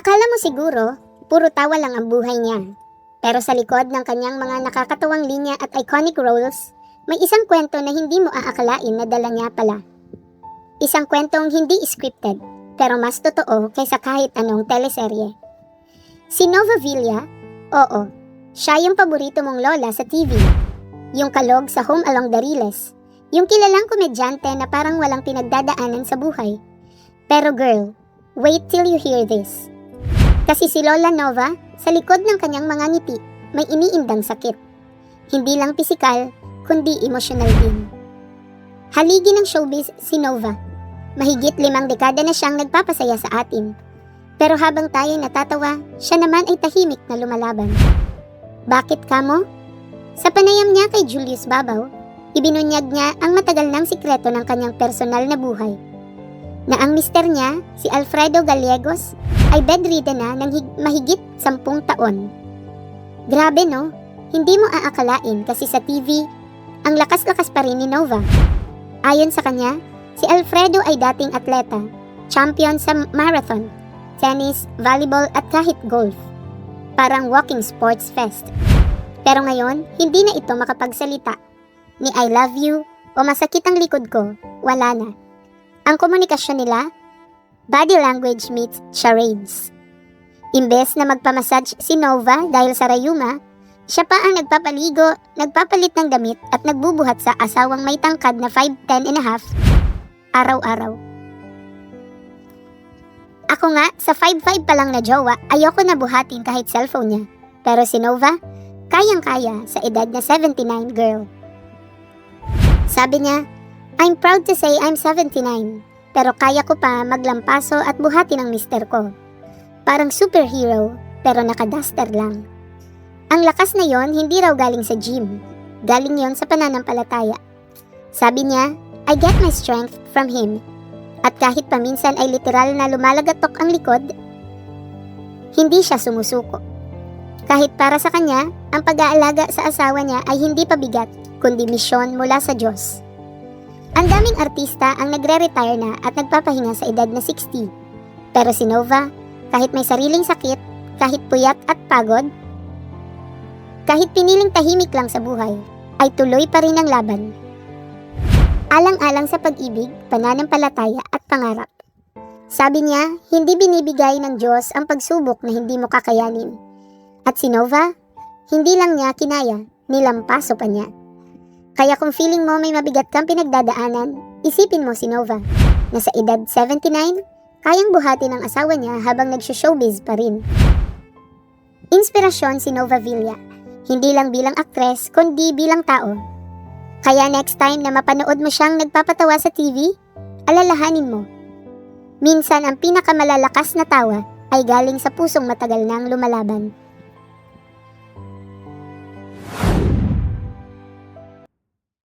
Akala mo siguro, puro tawa lang ang buhay niya. Pero sa likod ng kanyang mga nakakatawang linya at iconic roles, may isang kwento na hindi mo aakalain na dala niya pala. Isang kwentong hindi scripted, pero mas totoo kaysa kahit anong teleserye. Si Nova Villa, oo, siya yung paborito mong lola sa TV. Yung kalog sa Home Along the Riles. Yung kilalang komedyante na parang walang pinagdadaanan sa buhay. Pero girl, wait till you hear this. Kasi si Lola Nova, sa likod ng kanyang mga ngiti, may iniindang sakit. Hindi lang pisikal, kundi emosyonal din. Haligi ng showbiz si Nova. Mahigit limang dekada na siyang nagpapasaya sa atin. Pero habang tayo natatawa, siya naman ay tahimik na lumalaban. Bakit kamo? Sa panayam niya kay Julius Babaw, ibinunyag niya ang matagal ng sikreto ng kanyang personal na buhay. Na ang mister niya, si Alfredo Gallegos, ay bedridden na ng hig- mahigit sampung taon. Grabe no? Hindi mo aakalain kasi sa TV, ang lakas-lakas pa rin ni Nova. Ayon sa kanya, si Alfredo ay dating atleta, champion sa marathon, tennis, volleyball at kahit golf. Parang walking sports fest. Pero ngayon, hindi na ito makapagsalita. Ni I love you o masakit ang likod ko, wala na. Ang komunikasyon nila, body language meets charades. Imbes na magpamassage si Nova dahil sa rayuma, siya pa ang nagpapaligo, nagpapalit ng damit at nagbubuhat sa asawang may tangkad na 5'10 and a half araw-araw. Ako nga, sa 5'5 pa lang na jowa, ayoko na buhatin kahit cellphone niya. Pero si Nova, kayang-kaya sa edad na 79 girl. Sabi niya, I'm proud to say I'm 79, pero kaya ko pa maglampaso at buhatin ang mister ko. Parang superhero, pero nakaduster lang. Ang lakas na yon hindi raw galing sa gym. Galing yon sa pananampalataya. Sabi niya, I get my strength from him. At kahit paminsan ay literal na lumalagatok ang likod, hindi siya sumusuko. Kahit para sa kanya, ang pag-aalaga sa asawa niya ay hindi pabigat, kundi misyon mula sa Diyos. Ang daming artista ang nagre-retire na at nagpapahinga sa edad na 60. Pero si Nova, kahit may sariling sakit, kahit puyat at pagod, kahit piniling tahimik lang sa buhay, ay tuloy pa rin ang laban. Alang-alang sa pag-ibig, pananampalataya at pangarap. Sabi niya, hindi binibigay ng Diyos ang pagsubok na hindi mo kakayanin. At si Nova, hindi lang niya kinaya, nilampaso pa niya. Kaya kung feeling mo may mabigat kang pinagdadaanan, isipin mo si Nova, na sa edad 79, kayang buhatin ang asawa niya habang nagsho-showbiz pa rin. Inspirasyon si Nova Villa, hindi lang bilang aktres, kundi bilang tao. Kaya next time na mapanood mo siyang nagpapatawa sa TV, alalahanin mo. Minsan ang pinakamalalakas na tawa ay galing sa pusong matagal nang lumalaban.